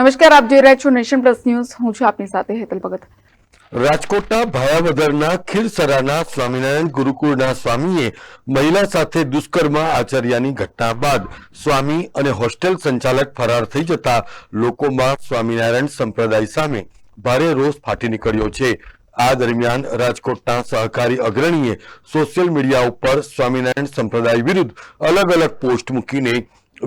નમસ્કાર, આપ જોઈ રહ્યા છો નેશન પ્લસ ન્યૂઝ. હું છું આપની સાથે હેતલ ભગત. રાજકોટના ભાયાવદરના ખીરસરાના સ્વામિનારાયણ ગુરુકુળના સ્વામીએ મહિલા સાથે દુષ્કર્મ આચર્યાની ઘટના બાદ સ્વામી અને હોસ્ટેલ સંચાલક ફરાર થઈ જતા લોકોમાં સ્વામિનારાયણ સંપ્રદાય સામે ભારે રોષ ફાટી નીકળ્યો છે. આ દરમિયાન રાજકોટના સહકારી અગ્રણીએ સોશિયલ મીડિયા ઉપર સ્વામિનારાયણ સંપ્રદાય વિરુદ્ધ અલગ અલગ પોસ્ટ મૂકીને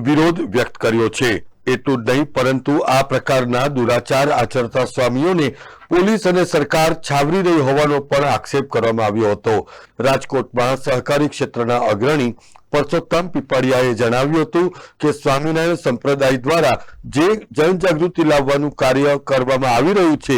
વિરોધ વ્યક્ત કર્યો છે. એટલું જ નહીં, પરંતુ આ પ્રકારના દુરાચાર આચરતા સ્વામીઓને પોલીસ અને સરકાર છાવરી રહી હોવાનો પણ આક્ષેપ કરવામાં આવ્યો હતો. રાજકોટમાં સહકારી ક્ષેત્રના અગ્રણી પરસોત્તમ પીપળિયાએ જણાવ્યું હતું કે સ્વામિનારાયણ સંપ્રદાય દ્વારા જે જનજાગૃતિ લાવવાનું કાર્ય કરવામાં આવી રહ્યું છે,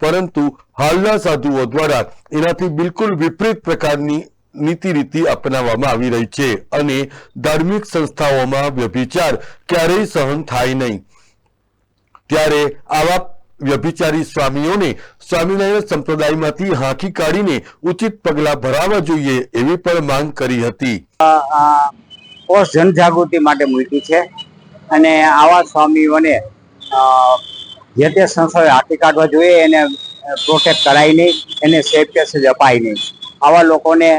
પરંતુ હાલના સાધુઓ દ્વારા એનાથી બિલકુલ વિપરીત પ્રકારની નીતિ રીતિ અપનાવવામાં આવી રહી છે અને ધાર્મિક સંસ્થાઓમાં વ્યભિચાર ક્યારેય સહન થાય નહીં. ત્યારે આવા વ્યભિચારી સ્વામીઓને સ્વામિનારાયણ સંપ્રદાયમાંથી હાંકી કાઢીને ઉચિત પગલાં ભરાવા જોઈએ એવી પણ માંગ કરી હતી. પોસ્ટ જનજાગૃતિ માટે મૂકી છે અને આવા સ્વામીઓને જે તે સંસ્થાએ હાંકી કાઢવા જોઈએ એને પ્રોટેક્ટ કરાય નહીં, એને સેફ કેસેજ અપાય નહીં. આવા લોકોને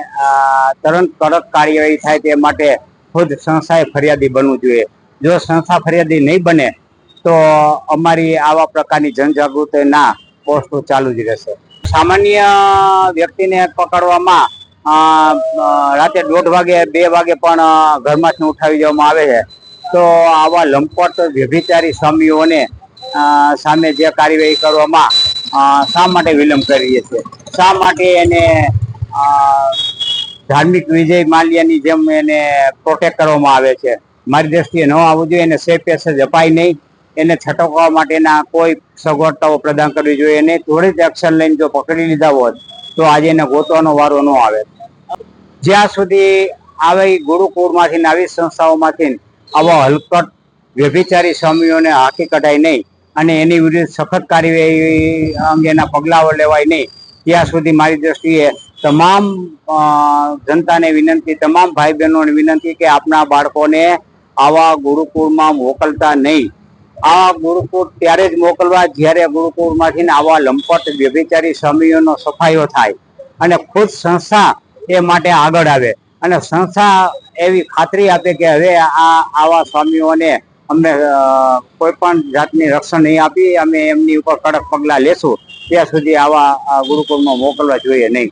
તરત કડક કાર્યવાહી થાય તે માટે ખુદ સંસ્થાએ ફરિયાદી બનવું જોઈએ. જો સંસ્થા ફરિયાદી નહીં બને, તો અમારી આવા પ્રકારની જનજાગૃતિના પોસ્ટો ચાલુ જ રહેશે. સામાન્ય વ્યક્તિને પકડવામાં રાતે દોઢ વાગે, બે વાગે પણ ઘરમાંથી ઉઠાવી દેવામાં આવે છે. તો આવા લંપટ વ્યભિચારી સ્વામીઓને સામે જે કાર્યવાહી કરવામાં શા માટે વિલંબ કરીએ છીએ શા માટે એને ધાર્મિક વિજય માલ્યાની જેમ એને પ્રોટેક્ટ કરવામાં આવે છે. મારી દ્રષ્ટિએ ન આવવું જોઈએ, એને સેફ પેસેજ અપાય નહીં. એને છટકવા માટેના કોઈ સગવડતાઓ પ્રદાન કરવી જોઈએ એને થોડી જ એક્શન લઈને જો પકડી લીધા હોત, તો આજે એને ગોતવાનો વારો ન આવે. જ્યાં સુધી આવી ગુરુકુળમાંથી આવી સંસ્થાઓમાંથી આવા હલકટ વ્યભિચારી સ્વામીઓને હાકી કઢાય નહીં અને એની વિરુદ્ધ સખત કાર્યવાહી અંગેના પગલાઓ લેવાય નહીં, ત્યાં સુધી મારી દ્રષ્ટિએ તમામ જનતાને વિનંતી, તમામ ભાઈ બહેનોને વિનંતી કે આપના બાળકોને આવા ગુરુકુળમાં મોકલતા નહીં. આ ગુરુકુળ ત્યારે જ મોકલવા જ્યારે ગુરુકુળમાંથી આવા લંપટ, વ્યભિચારી સ્વામીઓનો સફાયો થાય અને ખુદ સંસ્થા એ માટે આગળ આવે. અને સંસ્થા એવી ખાતરી આપે કે હવે આ, આવા સ્વામીઓને અમે કોઈ પણ જાતની રક્ષણ નહીં આપી, અમે એમની ઉપર કડક પગલાં લેશું. ત્યાં સુધી આવા ગુરુકુળમાં મોકલવા જોઈએ નહીં.